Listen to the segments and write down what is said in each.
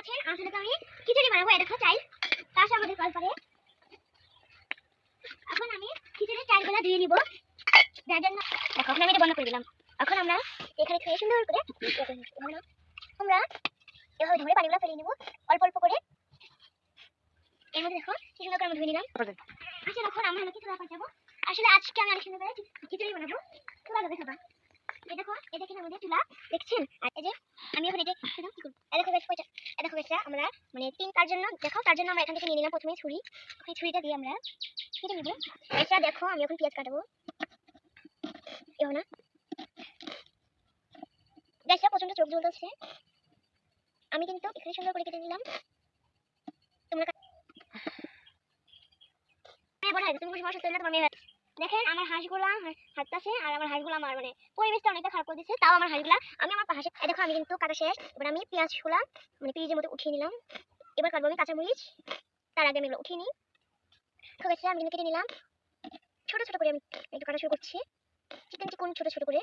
আছেন আসলে তো আমি খিচুড়ি বানাবো দেখো চাই তার সাথে আমাদের এখন আমি খিচুড়ির চালগুলো ধুয়ে নিব। যার জন্য দেখো আমি এটা বন্ধ করে দিলাম। এখন আমরা এখানে খেয়ে সুন্দর করে? আমরা এভাবে ধরে পানিগুলো ফেলে নিব, অল্প অল্প করে। এর মধ্যে দেখো, কি সুন্দর করে আমি ধুয়ে নিলাম। আচ্ছা এখন আমরা হলো কি চুলা পাঠাবো আসলে আজকে আমি অনেক সুন্দর করে খিচুড়ি বানাবো। যাবে খাবা। এই দেখো এটা কিন্তু আমাদের চুলা দেখছেন? আর এই যে আমি এখন কি করব? দেখো গাছ কয়টা দেখো গাছটা আমরা মানে তিন তার জন্য দেখো তার জন্য আমরা এখান থেকে নিয়ে নিলাম প্রথমে ছুরি। ওই ছুরিটা দিয়ে আমরা কেটে নিব। এটা দেখো আমি এখন পেঁয়াজ কাটবো। এও না। গাছটা প্রচণ্ড চোখ জ্বলতেছে আমি কিন্তু এখানে সুন্দর করে কেটে নিলাম। তোমরা হ্যাঁ, তুমি বসে বসে না, তোমার মেয়ে। দেখেন আমার হাঁসগুলা হাঁটতেছে আর আমার হাঁসগুলা আমার মানে পরিবেশটা অনেকটা খারাপ করে দিচ্ছে। তাও আমার হাঁসগুলা, আমি আমার হাঁসে দেখো, আমি কিন্তু কাটা শেষ। এবার আমি পেঁয়াজগুলা মানে পেঁয়াজের মতো উঠিয়ে নিলাম। এবার কাটবো আমি কাঁচামরিচ তার আগে আমি এগুলো উঠিয়ে নিই। ঠিক আছে আমি কিন্তু কেটে নিলাম। ছোট ছোট করে আমি একটু কাটা শুরু করছি। চিকেন চিকুন, ছোট ছোট করে।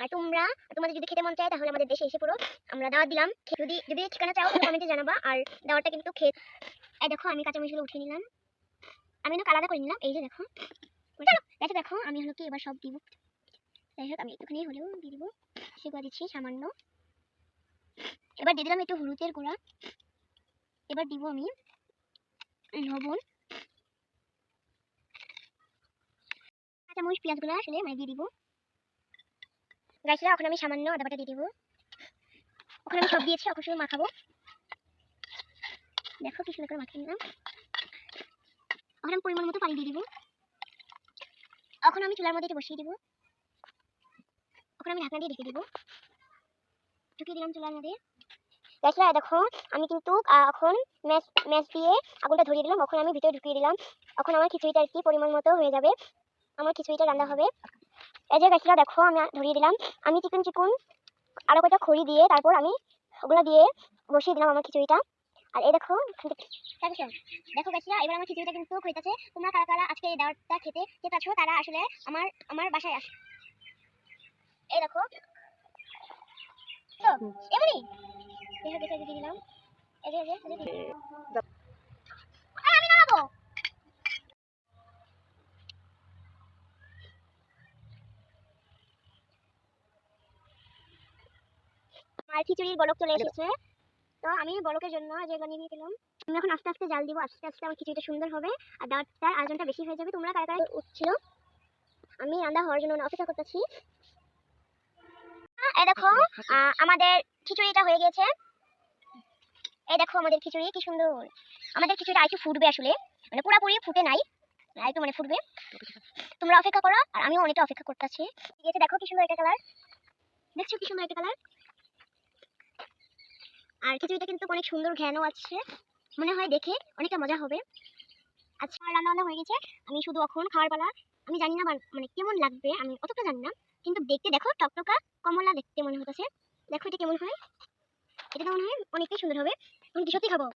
আর তোমরা তোমাদের যদি খেতে মন চায়, তাহলে আমাদের দেশে এসে পড়ো। আমরা দাওয়াত দিলাম। যদি যদি ঠিকানা চাও কমেন্টে জানাবা। আর দাওয়াতটা কিন্তু খেয়ে দেখো, আমি কাঁচামরিচগুলো উঠিয়ে নিলাম। আমি কিন্তু আলাদা করে নিলাম, এই যে দেখো। দেখো দেখো, আমি হলো কি, এবার সব দিব। যাই হোক, আমি একটুখানি হলেও দিয়ে দিব। সেগুলো দিচ্ছি সামান্য। এবার দিয়ে দিলাম একটু হলুদের গুঁড়া। এবার দিব আমি লবণ। কাঁচামরিচ, পেঁয়াজগুলো আসলে মানে দিয়ে দিব। এখন আমি সামান্য আদা বাটা দিয়ে দিব। ওখানে আমি সব দিয়েছি, এখন শুধু মাখাবো। দেখো কি সুন্দর করে মাখিয়ে নিলাম। এখন আমি পরিমাণ মতো পানি দিয়ে দিব। এখন আমি চুলার মধ্যে এটা বসিয়ে দিব। এখন আমি ঢাকনা দিয়ে ঢেকে দিব। ঢুকিয়ে দিলাম চুলার মধ্যে। গাছরা দেখো, আমি কিন্তু এখন ম্যাচ ম্যাচ দিয়ে আগুনটা ধরিয়ে দিলাম। এখন আমি ভিতরে ঢুকিয়ে দিলাম। এখন আমার খিচুড়িটা আর কি পরিমাণ মতো হয়ে যাবে। আমার খিচুড়িটা রান্না হবে। এই যে গাছরা দেখো, আমি ধরিয়ে দিলাম। আমি চিকন চিকন, আরও কটা খড়ি দিয়ে তারপর আমি ওগুলো দিয়ে বসিয়ে দিলাম আমার খিচুড়িটা। আর এই দেখো তারপর দেখো। গাছিরা এবার আমার খিচুড়িটা কিন্তু হইতাছে তোমরা কারা কারা আজকে এই দাওয়াতটা খেতে খেতে আছো তারা আসলে আমার আমার বাসায় আস এই দেখো। তো এমনি দেখো দেখো দিয়ে দিলাম এই যে আমি নামাবো। আমার খিচুড়ির বলক চলে এসেছে। তো আমি বলকের জন্য যেগুলো নিয়ে গেলাম আমি এখন আস্তে আস্তে জাল দিব, আস্তে আস্তে আমার খিচুড়িটা সুন্দর হবে আর দাঁতটার আয়োজনটা বেশি হয়ে যাবে। তোমরা কারা কারা উঠছিল? আমি রান্না হওয়ার জন্য অপেক্ষা করতেছি। এই দেখো আমাদের খিচুড়িটা হয়ে গেছে। এই দেখো আমাদের খিচুড়ি, কি সুন্দর। আমাদের খিচুড়িটা আরেকটু ফুটবে আসলে। মানে পুরোপুরি ফুটে নাই আরেকটু মানে ফুটবে। তোমরা অপেক্ষা করো, আর আমিও অনেকটা অপেক্ষা করতেছি। ঠিক আছে, দেখো কি সুন্দর একটা কালার দেখছ কি সুন্দর একটা কালার আর খিচুড়িটা কিন্তু অনেক সুন্দর ঘ্যানও আছে। মনে হয় দেখে অনেকটা মজা হবে। আচ্ছা রান্না বান্না হয়ে গেছে। আমি শুধু এখন খাওয়ার পালা। আমি জানি না মানে কেমন লাগবে, আমি অতটা জানি না। কিন্তু দেখতে দেখো, টকটকা, কমলা দেখতে মনে হতেছে দেখো এটা কেমন হয়? এটা তো মনে হয়? অনেকটাই সুন্দর হবে। আমি কি সত্যি খাব?